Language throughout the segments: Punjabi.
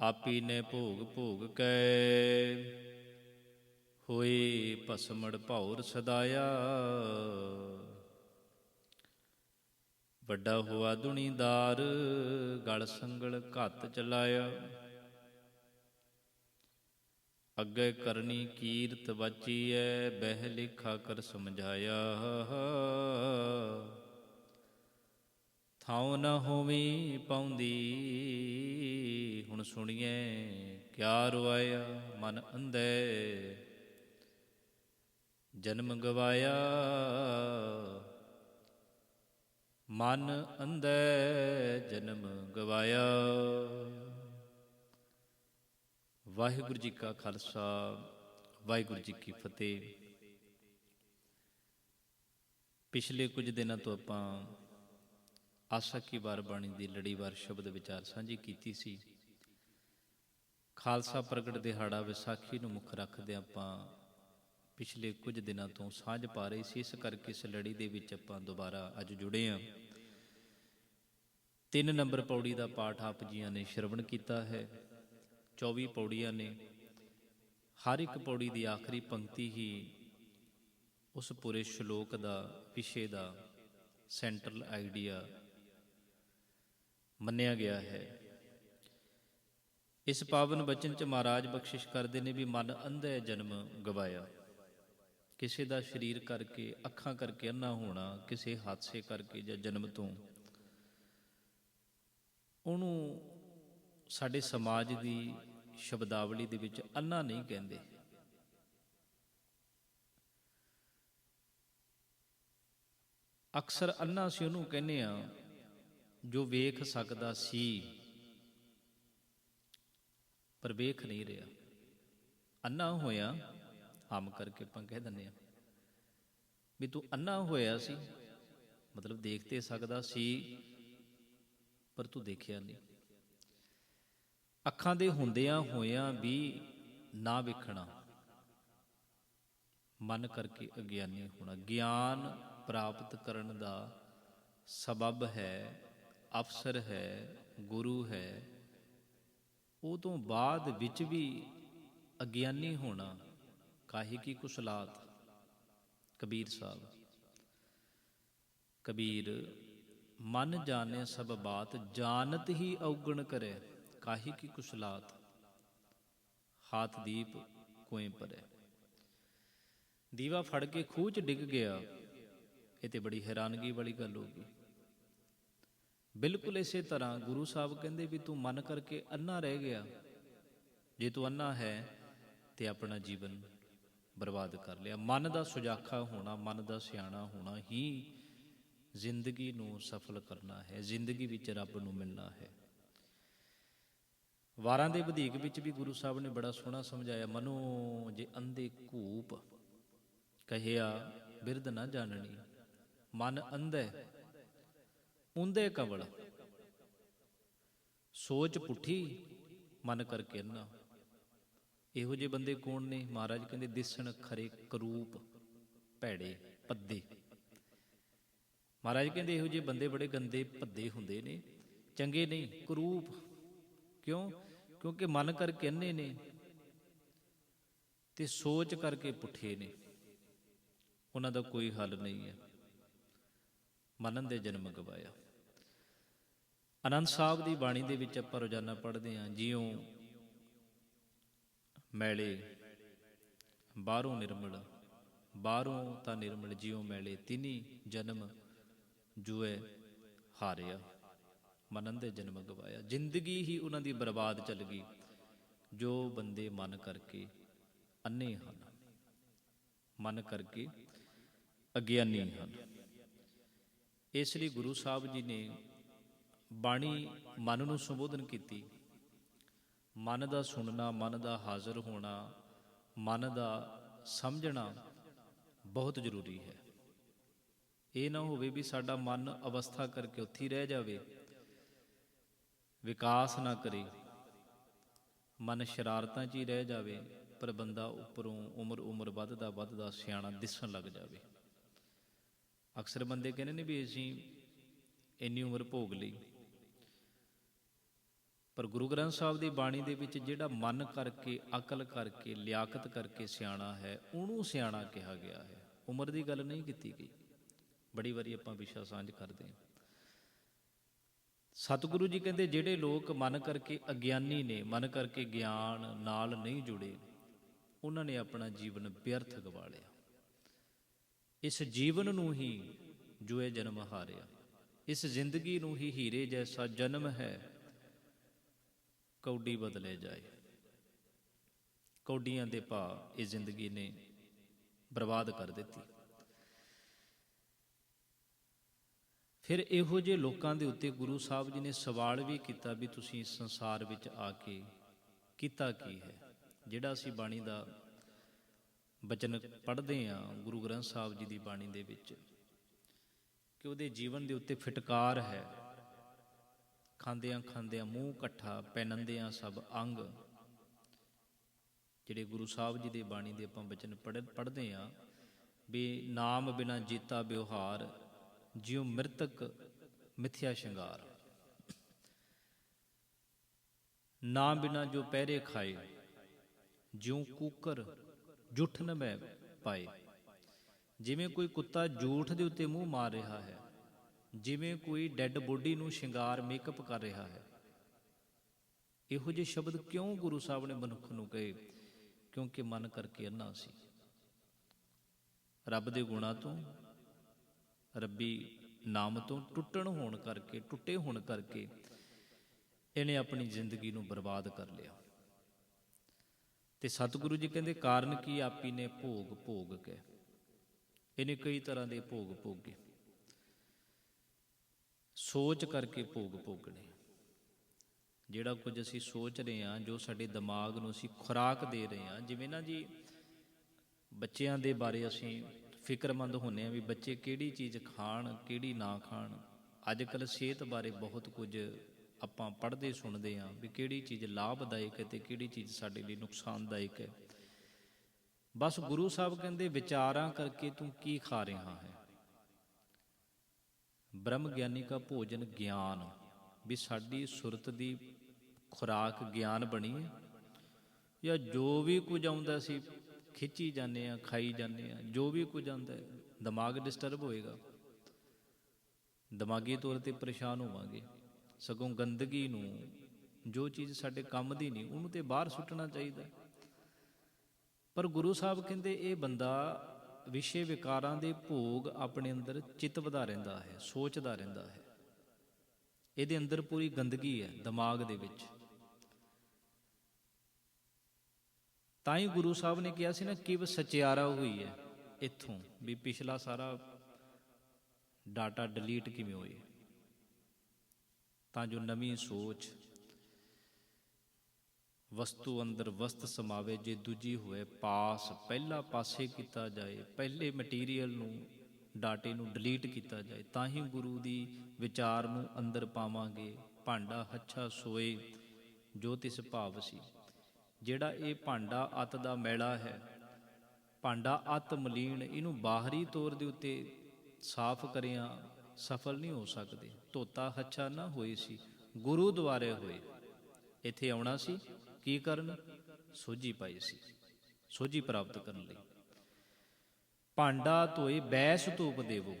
ਆਪੀ ਨੇ ਭੋਗ ਭੋਗ ਕੈ। ਹੋਏ ਭਸਮੜ ਭੌਰ ਸਦਾਇਆ। ਵੱਡਾ ਹੋਆ ਦੁਨੀਦਾਰ, ਗਲ ਸੰਗਲ ਘੱਤ ਚਲਾਇਆ। ਅੱਗੇ ਕਰਨੀ ਕੀਰਤ ਬਚੀਐ ਬਹਿ ਲਿਖਾ ਕਰ ਸਮਝਾਇਆ। ਥਾਉ ਨ ਹੋਵੀ ਪਾਉਂਦੀ। ਹੁਣ ਸੁਣੀਏ, ਕਿਆ ਰਵਾਇਆ ਮਨ ਅੰਧੇ। ਜਨਮ ਗਵਾਇਆ ਮਨ ਅੰਧੇ, ਜਨਮ ਗਵਾਇਆ। ਵਾਹਿਗੁਰੂ ਜੀ ਕਾ ਖਾਲਸਾ, ਵਾਹਿਗੁਰੂ ਜੀ ਕੀ ਫਤਿਹ। ਪਿਛਲੇ ਕੁਝ ਦਿਨਾਂ ਤੋਂ ਆਪਾਂ ਆਸਾ ਕੀ ਵਾਰ ਬਾਣੀ ਦੀ ਲੜੀਵਾਰ ਸ਼ਬਦ ਵਿਚਾਰ ਸਾਂਝੀ ਕੀਤੀ ਸੀ। ਖਾਲਸਾ ਪ੍ਰਗਟ ਦਿਹਾੜਾ ਵਿਸਾਖੀ ਨੂੰ ਮੁੱਖ ਰੱਖਦੇ ਆਪਾਂ ਪਿਛਲੇ ਕੁਝ ਦਿਨਾਂ ਤੋਂ ਸਾਂਝ ਪਾ ਰਹੇ ਸੀ। ਇਸ ਕਰਕੇ ਇਸ ਲੜੀ ਦੇ ਵਿੱਚ ਆਪਾਂ ਦੁਬਾਰਾ ਅੱਜ ਜੁੜੇ ਹਾਂ। ਤਿੰਨ ਨੰਬਰ ਪੌੜੀ ਦਾ ਪਾਠ ਆਪ ਜੀਆਂ ਨੇ ਸ਼ਰਵਣ ਕੀਤਾ ਹੈ। 24 ਪੌੜੀਆਂ ਨੇ। ਹਰ ਇੱਕ ਪੌੜੀ ਦੀ ਆਖਰੀ ਪੰਕਤੀ ਹੀ ਉਸ ਪੂਰੇ ਸ਼ਲੋਕ ਦਾ, ਵਿਸ਼ੇ ਦਾ ਸੈਂਟਰਲ ਆਈਡੀਆ ਮੰਨਿਆ ਗਿਆ ਹੈ। ਇਸ ਪਾਵਨ ਬਚਨ ਚ ਮਹਾਰਾਜ ਬਖਸ਼ਿਸ਼ ਕਰਦੇ ਨੇ ਵੀ ਮਨ ਅੰਧਾ ਹੈ ਜਨਮ ਗਵਾਇਆ। ਕਿਸੇ ਦਾ ਸਰੀਰ ਕਰਕੇ, ਅੱਖਾਂ ਕਰਕੇ ਅੰਨਾ ਹੋਣਾ, ਕਿਸੇ ਹਾਦਸੇ ਕਰਕੇ ਜਾਂ ਜਨਮ ਤੋਂ। ਉਹਨੂੰ ਸਾਡੇ ਸਮਾਜ ਦੀ ਸ਼ਬਦਾਵਲੀ ਦੇ ਵਿੱਚ ਅੰਨਾ ਨਹੀਂ ਕਹਿੰਦੇ। ਅਕਸਰ ਅੰਨਾ ਅਸੀਂ ਉਹਨੂੰ ਕਹਿੰਦੇ ਆ ਜੋ ਵੇਖ ਸਕਦਾ ਸੀ, ਪਰ ਵੇਖ ਨਹੀਂ ਰਿਹਾ। ਅੰਨਾ ਹੋਇਆ, ਹਮ ਕਰਕੇ ਆਪਾਂ ਕਹਿ ਦਿੰਦੇ ਆ ਵੀ ਤੂੰ ਅੰਨਾ ਹੋਇਆ ਸੀ, ਮਤਲਬ ਦੇਖ ਤੇ ਸਕਦਾ ਸੀ, ਪਰ ਤੂੰ ਦੇਖਿਆ ਨਹੀਂ। ਅੱਖਾਂ ਦੇ ਹੁੰਦਿਆਂ ਹੋਇਆਂ ਵੀ ਨਾ ਵੇਖਣਾ, ਮਨ ਕਰਕੇ ਅਗਿਆਨੀ ਹੋਣਾ। ਗਿਆਨ ਪ੍ਰਾਪਤ ਕਰਨ ਦਾ ਸਬਬ ਹੈ ਅਫਸਰ ਹੈ, ਗੁਰੂ ਹੈ, ਉਹ ਤੋਂ ਬਾਅਦ ਵਿੱਚ ਵੀ ਅਗਿਆਨੀ ਹੋਣਾ ਕਾਹੇ ਕੀ ਕੁਸਲਾਤ। ਕਬੀਰ ਸਾਹਿਬ, ਕਬੀਰ, ਮਨ ਜਾਣੇ ਸਭ ਬਾਤ, ਜਾਣਤ ਹੀ ਔਗਣ ਕਰੇ, ਕਾਹੀ ਕੀ ਕੁਸ਼ਲਾਤ। ਹਾਥ ਦੀਪ ਕੋਏ ਪਰੇ। ਦੀਵਾ ਫੜ ਕੇ ਖੂਹ ਚ ਡਿੱਗ ਗਿਆ, ਇਹ ਤੇ ਬੜੀ ਹੈਰਾਨਗੀ ਵਾਲੀ ਗੱਲ ਹੋ ਗਈ। ਬਿਲਕੁਲ ਇਸੇ ਤਰ੍ਹਾਂ ਗੁਰੂ ਸਾਹਿਬ ਕਹਿੰਦੇ ਵੀ ਤੂੰ ਮਨ ਕਰਕੇ ਅੰਨਾ ਰਹਿ ਗਿਆ। ਜੇ ਤੂੰ ਅੰਨਾ ਹੈ ਤੇ ਆਪਣਾ ਜੀਵਨ ਬਰਬਾਦ ਕਰ ਲਿਆ। ਮਨ ਦਾ ਸੁਜਾਖਾ ਹੋਣਾ, ਮਨ ਦਾ ਸਿਆਣਾ ਹੋਣਾ ਹੀ ਜ਼ਿੰਦਗੀ ਨੂੰ ਸਫਲ ਕਰਨਾ ਹੈ। ਜ਼ਿੰਦਗੀ ਵਿੱਚ ਰੱਬ ਨੂੰ ਮਿਲਣਾ ਹੈ। ਵਾਰਾਂ ਦੇ ਵਧੇਕ ਵਿੱਚ ਵੀ ਗੁਰੂ ਸਾਹਿਬ ਨੇ ਬੜਾ ਸੋਹਣਾ ਸਮਝਾਇਆ, ਮਨੋ ਜੇ ਅੰਧੇ ਕੂਪ, ਕਹਿਆ ਬਿਰਧ ਨਾ ਜਾਣਨੀ। ਮਨ ਅੰਧੇ ਉਂਦੇ ਕਵਲ। ਸੋਚ ਪੁੱਠੀ, ਮਨ ਕਰਕੇ ਨਾ ਇਹੋ ਜਿਹੇ ਬੰਦੇ ਕੌਣ ਨੇ? ਮਹਾਰਾਜ ਕਹਿੰਦੇ, ਦਿਸਣ ਖਰੇ ਕਰੂਪ, ਭੈੜੇ ਪੱਦੇ। ਮਹਾਰਾਜ ਕਹਿੰਦੇ, ਇਹੋ ਜਿਹੇ ਬੰਦੇ ਬੜੇ ਗੰਦੇ ਭੱਦੇ ਹੁੰਦੇ ਨੇ। ਚੰਗੇ ਨਹੀਂ, ਕਰੂਪ। ਕਿਉਂ? ਕਿਉਂਕਿ ਮਨ ਕਰਕੇ ਅੰਨੇ ਨੇ ਤੇ ਸੋਚ ਕਰਕੇ ਪੁੱਠੇ ਨੇ। ਉਹਨਾਂ ਦਾ ਕੋਈ ਹੱਲ ਨਹੀਂ ਹੈ। ਮਨਨ ਦੇ ਜਨਮ ਗਵਾਇਆ। ਅਨੰਦ ਸਾਹਿਬ ਦੀ ਬਾਣੀ ਦੇ ਵਿੱਚ ਆਪਾਂ ਰੋਜ਼ਾਨਾ ਪੜ੍ਹਦੇ ਹਾਂ, ਜਿਉਂ ਮੈਲੇ, ਬਾਹਰੋਂ ਨਿਰਮਲ, ਬਾਹਰੋਂ ਤਾਂ ਨਿਰਮਲ, ਜਿਉਂ ਮੈਲੇ, ਤਿਨੀ ਜਨਮ ਜੂਏ ਹਾਰਿਆ ਮਨਨ ਦੇ ਜਨਮ ਗਵਾਇਆ। ਜ਼ਿੰਦਗੀ ਹੀ ਉਹਨਾਂ ਦੀ ਬਰਬਾਦ ਚੱਲ ਗਈ, ਜੋ ਬੰਦੇ ਮਨ ਕਰਕੇ ਅੰਨੇ ਹਨ, ਮਨ ਕਰਕੇ ਅਗਿਆਨੀ ਹਨ। ਇਸ ਲਈ ਗੁਰੂ ਸਾਹਿਬ ਜੀ ਨੇ ਬਾਣੀ ਮਨ ਨੂੰ ਸੰਬੋਧਨ ਕੀਤੀ। ਮਨ ਦਾ ਸੁਣਨਾ, ਮਨ ਦਾ ਹਾਜ਼ਰ ਹੋਣਾ, ਮਨ ਦਾ ਸਮਝਣਾ ਬਹੁਤ ਜ਼ਰੂਰੀ ਹੈ। ਇਹ ਨਾ ਹੋਵੇ ਵੀ ਸਾਡਾ ਮਨ ਅਵਸਥਾ ਕਰਕੇ ਉੱਥੇ ਹੀ ਰਹਿ ਜਾਵੇ। ਵਿਕਾਸ ਨਾ ਕਰੇ। ਮਨ ਸ਼ਰਾਰਤਾਂ 'ਚ ਹੀ ਰਹਿ ਜਾਵੇ, ਪਰ ਬੰਦਾ ਉੱਪਰੋਂ ਉਮਰ ਉਮਰ ਵੱਧਦਾ ਵੱਧਦਾ ਸਿਆਣਾ ਦਿਸਣ ਲੱਗ ਜਾਵੇ। ਅਕਸਰ ਬੰਦੇ ਕਹਿੰਦੇ ਨੇ ਵੀ ਅਸੀਂ ਇੰਨੀ ਉਮਰ ਭੋਗ ਲਈ। ਪਰ ਗੁਰੂ ਗ੍ਰੰਥ ਸਾਹਿਬ ਦੀ ਬਾਣੀ ਦੇ ਵਿੱਚ ਜਿਹੜਾ ਮਨ ਕਰਕੇ, ਅਕਲ ਕਰਕੇ, ਲਿਆਕਤ ਕਰਕੇ ਸਿਆਣਾ ਹੈ, ਉਹਨੂੰ ਸਿਆਣਾ ਕਿਹਾ ਗਿਆ ਹੈ। ਉਮਰ ਦੀ ਗੱਲ ਨਹੀਂ ਕੀਤੀ ਗਈ। ਬੜੀ ਵਾਰੀ ਆਪਾਂ ਵਿਸ਼ਾ ਸਾਂਝ ਕਰਦੇ ਹਾਂ। ਸਤਿਗੁਰੂ ਜੀ ਕਹਿੰਦੇ, ਜਿਹੜੇ ਲੋਕ ਮਨ ਕਰਕੇ ਅਗਿਆਨੀ ਨੇ, ਮਨ ਕਰਕੇ ਗਿਆਨ ਨਾਲ ਨਹੀਂ ਜੁੜੇ, ਉਹਨਾਂ ਨੇ ਆਪਣਾ ਜੀਵਨ ਵਿਅਰਥ ਗਵਾ ਲਿਆ ਇਸ ਜੀਵਨ ਨੂੰ ਹੀ ਜੋ ਇਹ ਜਨਮ ਹਾਰਿਆ। ਇਸ ਜ਼ਿੰਦਗੀ ਨੂੰ ਹੀ ਹੀਰੇ ਜੈਸਾ ਜਨਮ ਹੈ। ਕੌਡੀ ਬਦਲੇ ਜਾਏ। ਕੌਡੀਆਂ ਦੇ ਭਾ ਇਹ ਜ਼ਿੰਦਗੀ ਨੇ ਬਰਬਾਦ ਕਰ ਦਿੱਤੀ। ਫਿਰ ਇਹੋ ਜਿਹੇ ਲੋਕਾਂ ਦੇ ਉੱਤੇ ਗੁਰੂ ਸਾਹਿਬ ਜੀ ਨੇ ਸਵਾਲ ਵੀ ਕੀਤਾ ਵੀ ਤੁਸੀਂ ਇਸ ਸੰਸਾਰ ਵਿੱਚ ਆ ਕੇ ਕੀਤਾ ਕੀ ਹੈ? ਜਿਹੜਾ ਅਸੀਂ ਬਾਣੀ ਦਾ ਬਚਨ ਪੜ੍ਹਦੇ ਆ ਗੁਰੂ ਗ੍ਰੰਥ ਸਾਹਿਬ ਜੀ ਦੀ ਬਾਣੀ ਦੇ ਵਿੱਚ, ਕਿ ਉਹਦੇ ਜੀਵਨ ਦੇ ਉੱਤੇ ਫਿਟਕਾਰ ਹੈ। ਖਾਂਦਿਆਂ ਖਾਂਦਿਆਂ ਮੂੰਹ ਇਕੱਠਾ ਪੈਨੰਦਿਆਂ ਸਭ ਅੰਗ। ਜਿਹੜੇ ਗੁਰੂ ਸਾਹਿਬ ਜੀ ਦੀ ਬਾਣੀ ਦੇ ਆਪਾਂ ਬਚਨ ਪੜ੍ਹਦੇ ਆ ਵੀ ਨਾਮ ਬਿਨਾ ਜੀਤਾ ਵਿਵਹਾਰ, ਜਿਉ ਮ੍ਰਿਤਕ ਮਿਥਿਆ ਸ਼ਿੰਗਾਰ। ਨਾਮ ਬਿਨਾ ਜੋ ਪਹਿਰੇ ਖਾਏ, ਜਿਉ ਕੂਕਰ ਜੁਠ ਨ ਮੈਂ ਪਾਏ। ਜਿਵੇਂ ਕੋਈ ਕੁੱਤਾ ਜੂਠ ਦੇ ਉੱਤੇ ਮੂੰਹ ਮਾਰ ਰਿਹਾ ਹੈ ਜਿਵੇਂ ਕੋਈ ਡੈੱਡ ਬੋਡੀ ਨੂੰ ਸ਼ਿੰਗਾਰ ਮੇਕਅਪ ਕਰ ਰਿਹਾ ਹੈ। ਇਹੋ ਜਿਹੇ ਸ਼ਬਦ ਕਿਉਂ ਗੁਰੂ ਸਾਹਿਬ ਨੇ ਮਨੁੱਖ ਨੂੰ ਕਹੇ? ਕਿਉਂਕਿ ਮਨ ਕਰਕੇ ਅੰਨਾ ਸੀ। ਰੱਬ ਦੇ ਗੁਣਾਂ ਤੋਂ, ਰੱਬੀ ਨਾਮ ਤੋਂ ਟੁੱਟਣ ਹੋਣ ਕਰਕੇ, ਟੁੱਟੇ ਹੋਣ ਕਰਕੇ ਇਹਨੇ ਆਪਣੀ ਜ਼ਿੰਦਗੀ ਨੂੰ ਬਰਬਾਦ ਕਰ ਲਿਆ। ਤੇ ਸਤਿਗੁਰੂ ਜੀ ਕਹਿੰਦੇ, ਕਾਰਨ ਕੀ? ਆਪੀ ਨੇ ਭੋਗ ਭੋਗ ਕੇ ਇਹਨੇ ਕਈ ਤਰ੍ਹਾਂ ਦੇ ਭੋਗ ਭੋਗੇ। ਸੋਚ ਕਰਕੇ ਭੋਗ ਭੋਗਣੇ। ਜਿਹੜਾ ਕੁਝ ਅਸੀਂ ਸੋਚ ਰਹੇ ਹਾਂ, ਜੋ ਸਾਡੇ ਦਿਮਾਗ ਨੂੰ ਅਸੀਂ ਖੁਰਾਕ ਦੇ ਰਹੇ ਹਾਂ, ਜਿਵੇਂ ਨਾ ਜੀ, ਬੱਚਿਆਂ ਦੇ ਬਾਰੇ ਅਸੀਂ ਫਿਕਰਮੰਦ ਹੁੰਨੇ ਆ ਵੀ ਬੱਚੇ ਕਿਹੜੀ ਚੀਜ਼ ਖਾਣ, ਕਿਹੜੀ ਨਾ ਖਾਣ। ਅੱਜ ਕੱਲ ਸਿਹਤ ਬਾਰੇ ਬਹੁਤ ਕੁਝ ਆਪਾਂ ਪੜ੍ਹਦੇ ਸੁਣਦੇ ਆ ਵੀ ਕਿਹੜੀ ਚੀਜ਼ ਲਾਭਦਾਇਕ ਹੈ ਤੇ ਕਿਹੜੀ ਚੀਜ਼ ਸਾਡੇ ਲਈ ਨੁਕਸਾਨਦਾਇਕ ਹੈ। ਬਸ ਗੁਰੂ ਸਾਹਿਬ ਕਹਿੰਦੇ, ਵਿਚਾਰਾਂ ਕਰਕੇ ਤੂੰ ਕੀ ਖਾ ਰਿਹਾ ਹੈ? ਬ੍ਰਹਮ ਗਿਆਨੀ ਦਾ ਭੋਜਨ ਗਿਆਨ। ਵੀ ਸਾਡੀ ਸੁਰਤ ਦੀ ਖੁਰਾਕ ਗਿਆਨ ਬਣੀ ਹੈ। ਜਾਂ ਜੋ ਵੀ ਕੁਝ ਆਉਂਦਾ ਸੀ, ਖਿੱਚੀ ਜਾਂਦੇ ਆ ਖਾਈ ਜਾਂਦੇ ਆ ਜੋ ਵੀ ਕੁਝ ਆਉਂਦਾ ਦਿਮਾਗ ਡਿਸਟਰਬ ਹੋਏਗਾ। ਦਿਮਾਗੀ ਤੌਰ ਤੇ ਪਰੇਸ਼ਾਨ ਹੋਵਾਂਗੇ। ਸਗੋਂ ਗੰਦਗੀ ਨੂੰ, ਜੋ ਚੀਜ਼ ਸਾਡੇ ਕੰਮ ਦੀ ਨਹੀਂ, ਉਹਨੂੰ ਤੇ ਬਾਹਰ ਸੁੱਟਣਾ ਚਾਹੀਦਾ। ਪਰ ਗੁਰੂ ਸਾਹਿਬ ਕਹਿੰਦੇ, ਇਹ ਬੰਦਾ ਵਿਸ਼ੇ ਵਿਕਾਰਾਂ ਦੇ ਭੋਗ ਆਪਣੇ ਅੰਦਰ ਚਿੱਤ ਵਧਾ ਰਹਿੰਦਾ ਹੈ, ਸੋਚਦਾ ਰਹਿੰਦਾ ਹੈ। ਇਹਦੇ ਅੰਦਰ ਪੂਰੀ ਗੰਦਗੀ ਹੈ, ਦਿਮਾਗ ਦੇ ਵਿੱਚ। ਤਾਂ ਹੀ ਗੁਰੂ ਸਾਹਿਬ ਨੇ ਕਿਹਾ ਸੀ ਨਾ ਕਿ ਸਚਿਆਰਾ ਹੋਈ ਹੈ ਇੱਥੋਂ, ਵੀ ਪਿਛਲਾ ਸਾਰਾ ਡਾਟਾ ਡਿਲੀਟ ਕਿਵੇਂ ਹੋਏ। ਤਾਂ ਜੋ ਨਵੀਂ ਸੋਚ ਵਸਤੂ ਅੰਦਰ ਵਸਤ ਸਮਾਵੇ, ਜੇ ਦੂਜੀ ਹੋਏ ਪਾਸ, ਪਹਿਲਾ ਪਾਸੇ ਕੀਤਾ ਜਾਏ, ਪਹਿਲੇ ਮਟੀਰੀਅਲ ਨੂੰ, ਡਾਟੇ ਨੂੰ ਡਿਲੀਟ ਕੀਤਾ ਜਾਏ, ਤਾਂ ਹੀ ਗੁਰੂ ਦੀ ਵਿਚਾਰ ਨੂੰ ਅੰਦਰ ਪਾਵਾਂਗੇ। ਭਾਂਡਾ ਹੱਛਾ ਸੋਏ, ਜੋ ਤਿਸ ਭਾਵ ਸੀ। ਜਿਹੜਾ ਇਹ ਭਾਂਡਾ ਅਤ ਦਾ ਮੈਲਾ ਹੈ, ਭਾਂਡਾ ਅਤ ਮਲੀਨ, ਇਹਨੂੰ ਬਾਹਰੀ ਤੌਰ ਦੇ ਉੱਤੇ ਸਾਫ਼ ਕਰਿਆ ਸਫਲ ਨਹੀਂ ਹੋ ਸਕਦੇ। ਧੋਤਾ ਹੱਛਾ ਨਾ ਹੋਈ ਸੀ, ਗੁਰੂ ਦੁਆਰੇ ਹੋਏ। ਇੱਥੇ ਆਉਣਾ ਸੀ ਕੀ ਕਰਨ? ਸੋਝੀ ਪਾਈ ਸੀ। ਸੋਝੀ ਪ੍ਰਾਪਤ ਕਰਨ ਲਈ। ਭਾਂਡਾ ਧੋਏ ਬੈਸ ਧੂਪ ਦੇਵੋ।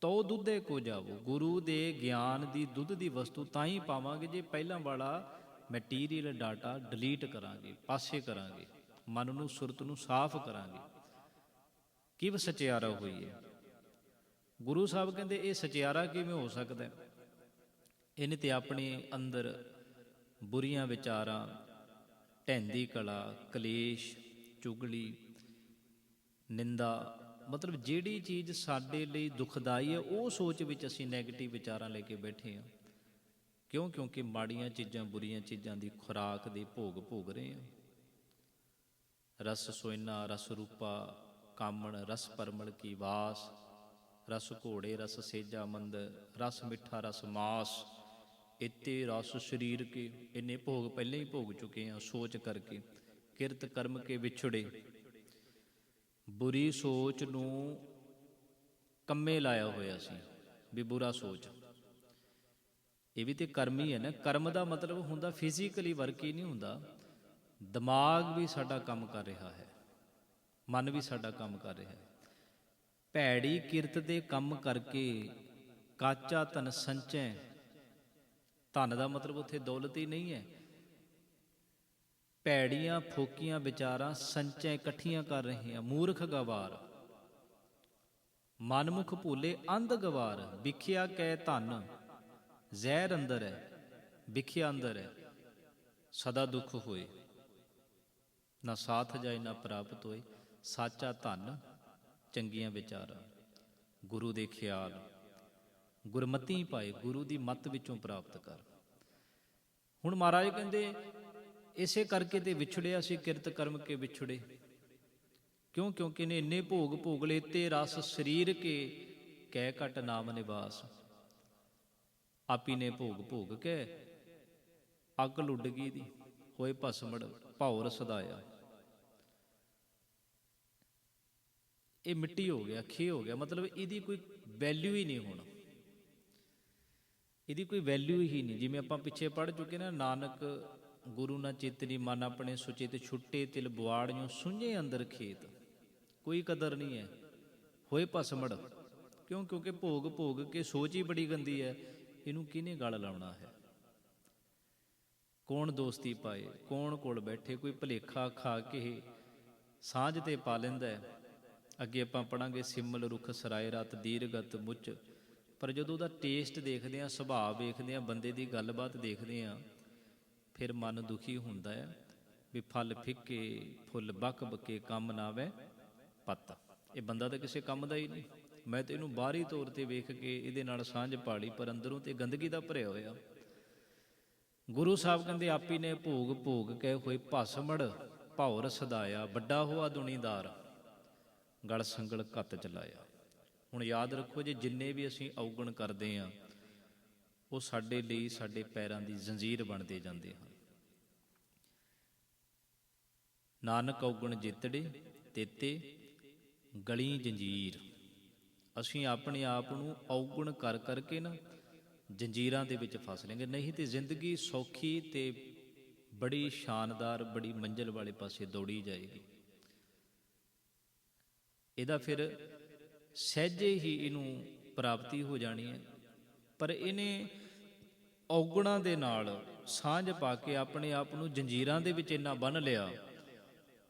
ਤੋ ਦੁੱਧੇ ਕੋ ਜਾਵੋ। ਗੁਰੂ ਦੇ ਗਿਆਨ ਦੀ, ਦੁੱਧ ਦੀ ਵਸਤੂ ਤਾਂ ਹੀ ਪਾਵਾਂਗੇ ਜੇ ਪਹਿਲਾਂ ਵਾਲਾ ਮਟੀਰੀਅਲ ਡਾਟਾ ਡਿਲੀਟ ਕਰਾਂਗੇ, ਪਾਸੇ ਕਰਾਂਗੇ। ਮਨ ਨੂੰ, ਸੁਰਤ ਨੂੰ ਸਾਫ਼ ਕਰਾਂਗੇ। ਕਿਵ ਸਚਿਆਰਾ ਹੋਈ ਹੈ ਗੁਰੂ ਸਾਹਿਬ ਕਹਿੰਦੇ, ਇਹ ਸਚਿਆਰਾ ਕਿਵੇਂ ਹੋ ਸਕਦਾ ਇਹਨੇ ਤੇ ਆਪਣੇ ਅੰਦਰ ਬੁਰੀਆਂ ਵਿਚਾਰਾਂ ਢੈਂਦੀ ਕਲਾ, ਕਲੇਸ਼, ਚੁਗਲੀ, ਨਿੰਦਾ, ਮਤਲਬ ਜਿਹੜੀ ਚੀਜ਼ ਸਾਡੇ ਲਈ ਦੁਖਦਾਈ ਹੈ, ਉਹ ਸੋਚ ਵਿੱਚ ਅਸੀਂ 네ਗੇਟਿਵ ਵਿਚਾਰਾਂ ਲੈ ਕੇ ਬੈਠੇ ਹਾਂ। ਕਿਉਂ? ਕਿਉਂਕਿ ਮਾੜੀਆਂ ਚੀਜ਼ਾਂ ਬੁਰੀਆਂ ਚੀਜ਼ਾਂ ਦੀ ਖੁਰਾਕ ਦੇ ਭੋਗ ਭੋਗ ਰਹੇ ਹਾਂ। ਰਸ ਸੋਇਨਾ, ਰਸ ਰੂਪਾ, ਕਾਮਣ, ਰਸ ਪਰਮਲ ਕੀ ਵਾਸ, ਰਸ ਘੋੜੇ, ਰਸ ਸੇਜਾ ਮੰਦ ਰਸ ਮਿੱਠਾ, ਰਸ ਮਾਸ। ਇਤੇ ਰਸ ਸਰੀਰ ਕੇ ਇੰਨੇ ਭੋਗ ਪਹਿਲਾਂ ਹੀ ਭੋਗ ਚੁੱਕੇ ਆ, ਸੋਚ ਕਰਕੇ, ਕਿਰਤ ਕਰਮ ਕੇ ਵਿਛੜੇ। ਬੁਰੀ ਸੋਚ ਨੂੰ ਕੰਮੇ ਲਾਇਆ ਹੋਇਆ ਸੀ, ਵੀ ਬੁਰਾ ਸੋਚ। ਇਹ ਵੀ ਤੇ ਕਰਮ ਹੀ ਹੈ ਨਾ, ਕਰਮ ਦਾ ਮਤਲਬ ਹੁੰਦਾ ਫਿਜ਼ੀਕਲੀ ਵਰਕ ਹੀ ਨਹੀਂ ਹੁੰਦਾ। ਦਿਮਾਗ ਵੀ ਸਾਡਾ ਕੰਮ ਕਰ ਰਿਹਾ ਹੈ, ਮਨ ਵੀ ਸਾਡਾ ਕੰਮ ਕਰ ਰਿਹਾ ਹੈ। ਭੈੜੀ ਕਿਰਤ ਦੇ ਕੰਮ ਕਰਕੇ ਕਾਚਾ ਧਨ ਸੰਚੈ ਧਨ ਦਾ ਮਤਲਬ ਉੱਥੇ ਦੌਲਤ ਹੀ ਨਹੀਂ ਹੈ। ਭੈੜੀਆਂ, ਫੋਕੀਆਂ ਵਿਚਾਰਾਂ ਸੰਚੈ ਇਕੱਠੀਆਂ ਕਰ ਰਹੇ ਆ। ਮੂਰਖ ਗਵਾਰ। ਮਨਮੁਖ ਭੂਲੇ, ਅੰਧ ਗਵਾਰ। ਵਿਖਿਆ ਕੈ ਧਨ, ਜ਼ਹਿਰ ਅੰਦਰ ਹੈ। ਵਿਖਿਆ ਅੰਦਰ ਹੈ। ਸਦਾ ਦੁੱਖ ਹੋਏ। ਨਾ ਸਾਥ ਜਾਏ, ਨਾ ਪ੍ਰਾਪਤ ਹੋਏ। ਸਾਚਾ ਧਨ, ਚੰਗੀਆਂ ਵਿਚਾਰਾਂ। ਗੁਰੂ ਦੇ ਖਿਆਲ। ਗੁਰਮਤੀ ਪਾਏ, ਗੁਰੂ ਦੀ ਮੱਤ ਵਿੱਚੋਂ ਪ੍ਰਾਪਤ ਕਰ। ਹੁਣ ਮਹਾਰਾਜ ਕਹਿੰਦੇ, ਇਸੇ ਕਰਕੇ ਤੇ ਵਿਛੜਿਆ ਸੀ, ਕਿਰਤ ਕਰਮ ਕੇ ਵਿਛੜੇ। ਕਿਉਂ? ਕਿਉਂਕਿ ਨੇ ਇੰਨੇ ਭੋਗ ਭੋਗ ਲਏ ਤੇ ਰਸ ਸਰੀਰ ਕੇ ਕਹਿ ਘਟ ਨਾਮ ਨਿਵਾਸ। ਆਪੀ ਨੇ ਭੋਗ ਭੋਗ ਕੇ ਅੱਗ ਲੁੱਡ ਗਈ ਦੀ, ਹੋਏ ਭਸਮੜ ਭੌਰ ਸਦਾਇਆ ਇਹ ਮਿੱਟੀ ਹੋ ਗਿਆ, ਖੇ ਹੋ ਗਿਆ, ਮਤਲਬ ਇਹਦੀ ਕੋਈ ਵੈਲਿਊ ਹੀ ਨਹੀਂ ਹੋਣਾ। ਇਹਦੀ ਕੋਈ ਵੈਲਿਊ ਹੀ ਨਹੀਂ। ਜਿਵੇਂ ਆਪਾਂ ਪਿੱਛੇ ਪੜ ਚੁੱਕੇ ਨਾ, ਨਾਨਕ ਗੁਰੂ ਨਾ ਚੇਤਨੀ ਮਨ ਆਪਣੇ ਸੁਚੇ ਛੁੱਟੇ ਤਿਲ ਬੁਆੜਿਓ ਸੁਝੇ ਅੰਦਰ ਖੇਤ। ਕੋਈ ਕਦਰ ਨਹੀਂ ਹੈ। ਹੋਏ ਪਸਮੜ ਕਿਉਂ? ਕਿਉਂਕਿ ਭੋਗ ਭੋਗ ਕੇ ਸੋਚ ਹੀ ਬੜੀ ਗੰਦੀ ਹੈ। ਇਹਨੂੰ ਕਿਹਨੇ ਗਲ ਲਾਉਣਾ ਹੈ? ਕੌਣ ਦੋਸਤੀ ਪਾਏ? ਕੌਣ ਕੋਲ ਬੈਠੇ? ਕੋਈ ਭਲੇਖਾ ਖਾ ਕੇ ਸਾਂਝ ਤੇ ਪਾ ਲੈਂਦਾ ਹੈ। ਅੱਗੇ ਆਪਾਂ ਪੜਾਂਗੇ ਸਿਮਲ ਰੁਖ ਸਰਾਏ ਰਤ ਦੀਰਗਤ ਮੁੱਚ। ਪਰ ਜਦੋਂ ਉਹਦਾ ਟੇਸਟ ਦੇਖਦੇ ਆ ਸੁਭਾਅ ਵੇਖਦੇ ਆ ਬੰਦੇ ਦੀ ਗੱਲਬਾਤ ਦੇਖਦੇ ਆ ਫਿਰ ਮਨ ਦੁਖੀ ਹੁੰਦਾ ਹੈ ਵੀ ਫਲ ਫਿੱਕੇ, ਫੁੱਲ ਬਕ ਬਕੇ, ਕੰਮ ਨਾ ਆਵੇ, ਪੱਤ। ਇਹ ਬੰਦਾ ਤਾਂ ਕਿਸੇ ਕੰਮ ਦਾ ਹੀ ਨਹੀਂ। ਮੈਂ ਤੇ ਇਹਨੂੰ ਬਾਹਰੀ ਤੌਰ ਤੇ ਵੇਖ ਕੇ ਇਹਦੇ ਨਾਲ ਸਾਂਝ ਪਾਲੀ, ਪਰ ਅੰਦਰੋਂ ਤੇ ਗੰਦਗੀ ਦਾ ਭਰਿਆ ਹੋਇਆ। ਗੁਰੂ ਸਾਹਿਬ ਕਹਿੰਦੇ, ਆਪੀ ਨੇ ਭੋਗ ਭੋਗ ਕੇ ਹੋਏ ਭਸਮੜ ਭੌਰ ਸਦਾਇਆ ਵੱਡਾ ਹੋਆ ਦੁਨੀਦਾਰ, ਗਲ ਸੰਗਲ ਕੱਤ ਚਲਾਇਆ। ਹੁਣ ਯਾਦ ਰੱਖੋ ਜੇ, ਜਿੰਨੇ ਵੀ ਅਸੀਂ ਔਗਣ ਕਰਦੇ ਆਂ ਉਹ ਸਾਡੇ ਲਈ, ਸਾਡੇ ਪੈਰਾਂ ਦੀ ਜ਼ੰਜੀਰ ਬਣਦੇ ਜਾਂਦੇ ਹਨ। ਨਾਨਕ ਔਗਣ ਜਿੱਤੜੇ, ਤੇਤੇ ਗਲੀ ਜੰਜੀਰ। ਅਸੀਂ ਆਪਣੇ ਆਪ ਨੂੰ ਔਗਣ ਕਰ ਕਰਕੇ ਨਾ ਜੰਜੀਰਾਂ ਦੇ ਵਿੱਚ ਫਸ ਲੈਂਗੇ। ਨਹੀਂ ਤੇ ਜ਼ਿੰਦਗੀ ਸੌਖੀ ਤੇ ਬੜੀ ਸ਼ਾਨਦਾਰ, ਬੜੀ ਮੰਜ਼ਲ ਵਾਲੇ ਪਾਸੇ ਦੌੜੀ ਜਾਏਗੀ। ਇਹਦਾ ਫਿਰ ਸਹਿਜੇ ਹੀ ਇਹਨੂੰ ਪ੍ਰਾਪਤੀ ਹੋ ਜਾਣੀ ਹੈ। ਪਰ ਇਹਨੇ ਔਗਣਾਂ ਦੇ ਨਾਲ ਸਾਂਝ ਪਾ ਕੇ ਆਪਣੇ ਆਪ ਨੂੰ ਜੰਜੀਰਾਂ ਦੇ ਵਿੱਚ ਇੰਨਾ ਬੰਨ ਲਿਆ,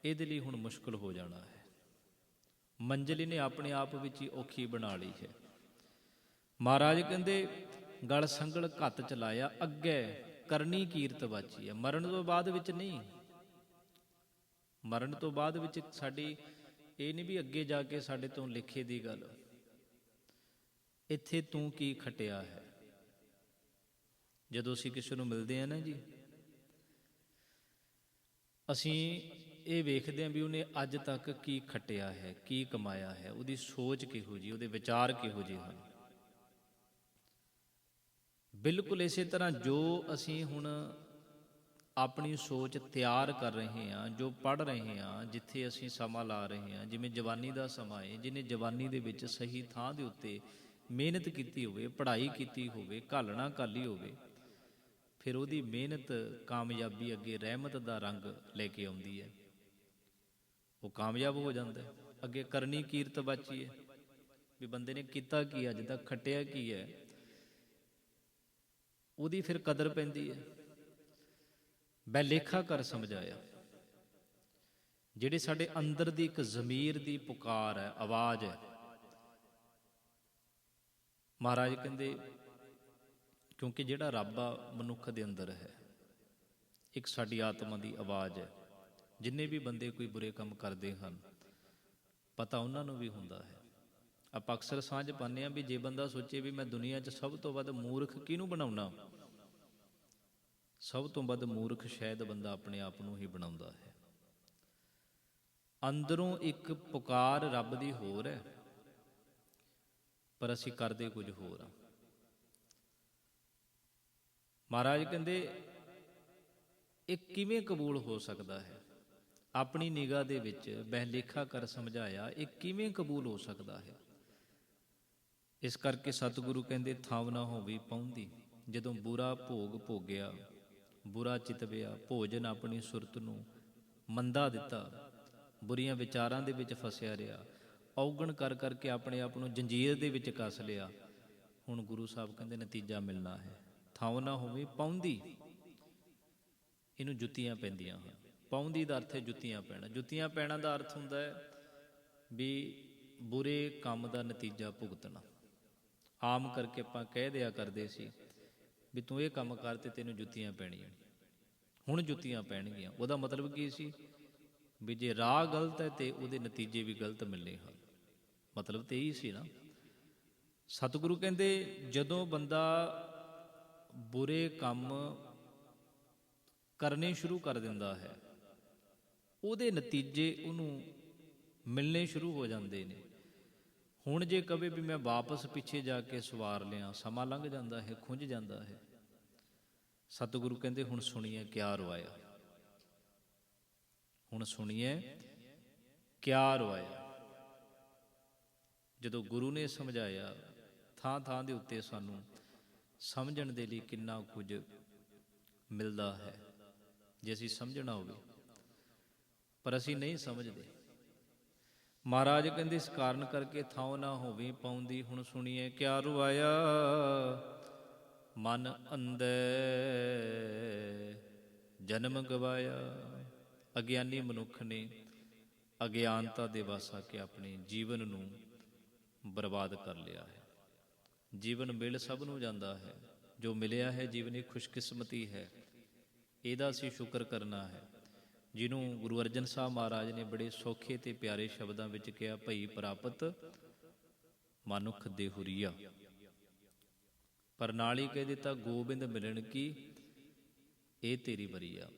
ਇਹਦੇ ਲਈ ਹੁਣ ਮੁਸ਼ਕਲ ਹੋ ਜਾਣਾ ਹੈ। ਮੰਜ਼ਿਲ ਇਹਨੇ ਆਪਣੇ ਆਪ ਵਿੱਚ ਹੀ ਔਖੀ ਬਣਾ ਲਈ ਹੈ। ਮਹਾਰਾਜ ਕਹਿੰਦੇ, ਗਲ ਸੰਗਲ ਘੱਤ ਚਲਾਇਆ, ਅੱਗੇ ਕਰਨੀ ਕੀਰਤ ਬਾਚੀ ਹੈ। ਮਰਨ ਤੋਂ ਬਾਅਦ ਵਿੱਚ ਨਹੀਂ। ਮਰਨ ਤੋਂ ਬਾਅਦ ਵਿੱਚ ਸਾਡੀ ਇਹ ਨਹੀਂ ਵੀ ਅੱਗੇ ਜਾ ਕੇ ਸਾਡੇ ਤੋਂ ਲਿਖੇ ਦੀ ਗੱਲ। ਇੱਥੇ ਤੂੰ ਕੀ ਖਟਿਆ ਹੈ? ਜਦੋਂ ਅਸੀਂ ਕਿਸੇ ਨੂੰ ਮਿਲਦੇ ਆ ਨਾ ਜੀ, ਅਸੀਂ ਇਹ ਵੇਖਦੇ ਹਾਂ ਵੀ ਉਹਨੇ ਅੱਜ ਤੱਕ ਕੀ ਖਟਿਆ ਹੈ, ਕੀ ਕਮਾਇਆ ਹੈ, ਉਹਦੀ ਸੋਚ ਕਿਹੋ ਜੀ ਉਹਦੇ ਵਿਚਾਰ ਕਿਹੋ ਜਿਹੇ ਹਨ। ਬਿਲਕੁਲ ਇਸੇ ਤਰ੍ਹਾਂ ਜੋ ਅਸੀਂ ਹੁਣ ਆਪਣੀ ਸੋਚ ਤਿਆਰ ਕਰ ਰਹੇ ਹਾਂ, ਜੋ ਪੜ ਰਹੇ ਹਾਂ, ਜਿੱਥੇ ਅਸੀਂ ਸਮਾਂ ਲਾ ਰਹੇ ਹਾਂ, ਜਿਵੇਂ ਜਵਾਨੀ ਦਾ ਸਮਾਂ ਹੈ, ਜਿਹਨੇ ਜਵਾਨੀ ਦੇ ਵਿੱਚ ਸਹੀ ਥਾਂ ਦੇ ਉੱਤੇ ਮਿਹਨਤ ਕੀਤੀ ਹੋਵੇ, ਪੜ੍ਹਾਈ ਕੀਤੀ ਹੋਵੇ, ਘਾਲਣਾ ਘਾਲੀ ਹੋਵੇ, ਫਿਰ ਉਹਦੀ ਮਿਹਨਤ ਕਾਮਯਾਬੀ ਅੱਗੇ ਰਹਿਮਤ ਦਾ ਰੰਗ ਲੈ ਕੇ ਆਉਂਦੀ ਹੈ। ਉਹ ਕਾਮਯਾਬ ਹੋ ਜਾਂਦਾ ਹੈ। ਅੱਗੇ ਕਰਨੀ ਕੀਰਤ ਬਾਚੀ ਹੈ। ਵੀ ਬੰਦੇ ਨੇ ਕੀਤਾ ਕੀ ਅੱਜ ਤੱਕ ਖੱਟਿਆ ਕੀ ਹੈ? ਉਹਦੀ ਫਿਰ ਕਦਰ ਪੈਂਦੀ ਹੈ। ਬੈਲੇਖਾ ਕਰ ਸਮਝਾਇਆ। ਜਿਹੜੇ ਸਾਡੇ ਅੰਦਰ ਦੀ ਇੱਕ ਜ਼ਮੀਰ ਦੀ ਪੁਕਾਰ ਹੈ, ਆਵਾਜ਼ ਹੈ। ਮਹਾਰਾਜ ਕਹਿੰਦੇ, ਕਿਉਂਕਿ ਜਿਹੜਾ ਰੱਬ ਆ, ਮਨੁੱਖ ਦੇ ਅੰਦਰ ਹੈ, ਇੱਕ ਸਾਡੀ ਆਤਮਾ ਦੀ ਆਵਾਜ਼ ਹੈ। ਜਿੰਨੇ ਵੀ ਬੰਦੇ ਕੋਈ ਬੁਰੇ ਕੰਮ ਕਰਦੇ ਹਨ, ਪਤਾ ਉਹਨਾਂ ਨੂੰ ਵੀ ਹੁੰਦਾ ਹੈ। ਆਪਾਂ ਅਕਸਰ ਸਾਂਝ ਪਾਉਂਦੇ ਆ ਵੀ ਜੇ ਬੰਦਾ ਸੋਚੇ ਵੀ ਮੈਂ ਦੁਨੀਆ 'ਚ ਸਭ ਤੋਂ ਵੱਧ ਮੂਰਖ ਕਿਹਨੂੰ ਬਣਾਉਣਾ? ਸਭ ਤੋਂ ਵੱਧ ਮੂਰਖ ਸ਼ਾਇਦ ਬੰਦਾ ਆਪਣੇ ਆਪ ਨੂੰ ਹੀ ਬਣਾਉਂਦਾ ਹੈ। ਅੰਦਰੋਂ ਇੱਕ ਪੁਕਾਰ ਰੱਬ ਦੀ ਹੋਰ ਹੈ, ਪਰ ਅਸੀਂ ਕਰਦੇ ਕੁਝ ਹੋਰ ਆ ਮਹਾਰਾਜ ਕਹਿੰਦੇ, ਇਹ ਕਿਵੇਂ ਕਬੂਲ ਹੋ ਸਕਦਾ ਹੈ? ਆਪਣੀ ਨਿਗਾਹ ਦੇ ਵਿੱਚ ਬਹਿਲੇਖਾ ਕਰ ਸਮਝਾਇਆ, ਇਹ ਕਿਵੇਂ ਕਬੂਲ ਹੋ ਸਕਦਾ ਹੈ? ਇਸ ਕਰਕੇ ਸਤਿਗੁਰੂ ਕਹਿੰਦੇ, ਥਾਵ ਨਾ ਹੋਵੇ ਪਾਉਂਦੀ ਜਦੋਂ ਬੁਰਾ ਭੋਗ ਭੋਗਿਆ ਬੁਰਾ ਚਿਤਵਿਆ ਭੋਜਨ ਆਪਣੀ ਸੁਰਤ ਨੂੰ ਮੰਦਾ ਦਿੱਤਾ। ਬੁਰੀਆਂ ਵਿਚਾਰਾਂ ਦੇ ਵਿੱਚ ਫਸਿਆ ਰਿਹਾ। ਔਗਣ ਕਰ ਕਰਕੇ ਆਪਣੇ ਆਪ ਨੂੰ ਜੰਜੀਰ ਦੇ ਵਿੱਚ ਕੱਸ ਲਿਆ। ਹੁਣ ਗੁਰੂ ਸਾਹਿਬ ਕਹਿੰਦੇ, ਨਤੀਜਾ ਮਿਲਣਾ ਹੈ। ਥਾਉ ਨਾ ਹੋਵੇ ਪੌਂਦੀ। ਇਹਨੂੰ ਜੁੱਤੀਆਂ ਪੈਂਦੀਆਂ ਹਨ। ਪੌਂਦੀ ਦਾ ਅਰਥ ਹੈ ਜੁੱਤੀਆਂ ਪੈਣਾ। ਜੁੱਤੀਆਂ ਪੈਣਾ ਦਾ ਅਰਥ ਹੁੰਦਾ ਹੈ ਵੀ ਬੁਰੇ ਕੰਮ ਦਾ ਨਤੀਜਾ ਭੁਗਤਣਾ। ਆਮ ਕਰਕੇ ਆਪਾਂ ਕਹਿ ਦਿਆ ਕਰਦੇ ਸੀ ਵੀ ਤੂੰ ਇਹ ਕੰਮ ਕਰ ਤੇ ਤੈਨੂੰ ਜੁੱਤੀਆਂ ਪੈਣੀਆਂ। ਹੁਣ ਜੁੱਤੀਆਂ ਪੈਣਗੀਆਂ। ਉਹਦਾ ਮਤਲਬ ਕੀ ਸੀ? ਵੀ ਜੇ ਰਾਹ ਗਲਤ ਹੈ ਤੇ ਉਹਦੇ ਨਤੀਜੇ ਵੀ ਗਲਤ ਮਿਲਨੇ ਹਨ। ਮਤਲਬ ਤੇ ਇਹੀ ਸੀ ਨਾ। ਸਤਿਗੁਰੂ ਕਹਿੰਦੇ, ਜਦੋਂ ਬੰਦਾ ਬੁਰੇ ਕੰਮ ਕਰਨੇ ਸ਼ੁਰੂ ਕਰ ਦਿੰਦਾ ਹੈ, ਉਹਦੇ ਨਤੀਜੇ ਉਹਨੂੰ ਮਿਲਨੇ ਸ਼ੁਰੂ ਹੋ ਜਾਂਦੇ ਨੇ। ਹੁਣ ਜੇ ਕਵੇ ਵੀ ਮੈਂ ਵਾਪਸ ਪਿੱਛੇ ਜਾ ਕੇ ਸਵਾਰ ਲਿਆ, ਸਮਾਂ ਲੰਘ ਜਾਂਦਾ ਹੈ, ਖੁੰਝ ਜਾਂਦਾ ਹੈ ਸਤਿਗੁਰੂ ਕਹਿੰਦੇ, ਹੁਣ ਸੁਣੀਏ ਕਿਆ ਰਵਾਇਆ ਹੁਣ ਸੁਣੀਏ ਕਿਆ ਰਵਾਇਆ ਜਦੋਂ ਗੁਰੂ ਨੇ ਸਮਝਾਇਆ, ਥਾਂ ਥਾਂ ਦੇ ਉੱਤੇ ਸਾਨੂੰ ਸਮਝਣ ਦੇ ਲਈ ਕਿੰਨਾ ਕੁਝ ਮਿਲਦਾ ਹੈ, ਜੇ ਅਸੀਂ ਸਮਝਣਾ ਹੋਵੇ। ਪਰ ਅਸੀਂ ਨਹੀਂ ਸਮਝਦੇ। ਮਹਾਰਾਜ ਕਹਿੰਦੇ, ਇਸ ਕਾਰਨ ਕਰਕੇ ਥਾਂ ਨਾ ਹੋਵੇ ਪਾਉਂਦੀ। ਹੁਣ ਸੁਣੀਏ ਕਿਆ ਰਵਾਇਆ ਮਨ ਅੰਦੇ ਜਨਮ ਗਵਾਇਆ। ਅਗਿਆਨੀ ਮਨੁੱਖ ਨੇ ਅਗਿਆਨਤਾ ਦੇ ਵਸ ਆ ਕੇ ਆਪਣੇ ਜੀਵਨ ਨੂੰ ਬਰਬਾਦ ਕਰ ਲਿਆ ਹੈ। ਜੀਵਨ ਮਿਲ ਸਭ ਨੂੰ ਜਾਂਦਾ ਹੈ। ਜੋ ਮਿਲਿਆ ਹੈ ਜੀਵਨ ਇੱਕ ਖੁਸ਼ਕਿਸਮਤੀ ਹੈ। ਇਹਦਾ ਅਸੀਂ ਸ਼ੁਕਰ ਕਰਨਾ ਹੈ। ਜਿਹਨੂੰ ਗੁਰੂ ਅਰਜਨ ਸਾਹਿਬ ਮਹਾਰਾਜ ਨੇ ਬੜੇ ਸੌਖੇ ਤੇ ਪਿਆਰੇ ਸ਼ਬਦਾਂ ਵਿੱਚ ਕਿਹਾ, ਭਈ ਪ੍ਰਾਪਤ ਮਨੁੱਖ ਦੇਹੁਰੀਆ ਪਰ ਨਾਲ ਹੀ ਕਹਿ ਦਿੱਤਾ, ਗੋਬਿੰਦ ਮਿਲਣ ਕੀ? ਇਹ ਤੇਰੀ ਬਰੀਆ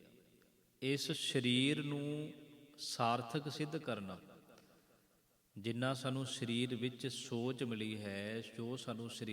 ਇਸ ਸਰੀਰ ਨੂੰ ਸਾਰਥਕ ਸਿੱਧ ਕਰਨਾ। ਜਿੰਨਾ ਸਾਨੂੰ ਸਰੀਰ ਵਿੱਚ ਸੋਚ ਮਿਲੀ ਹੈ ਜੋ ਸਾਨੂੰ ਸਰੀਰ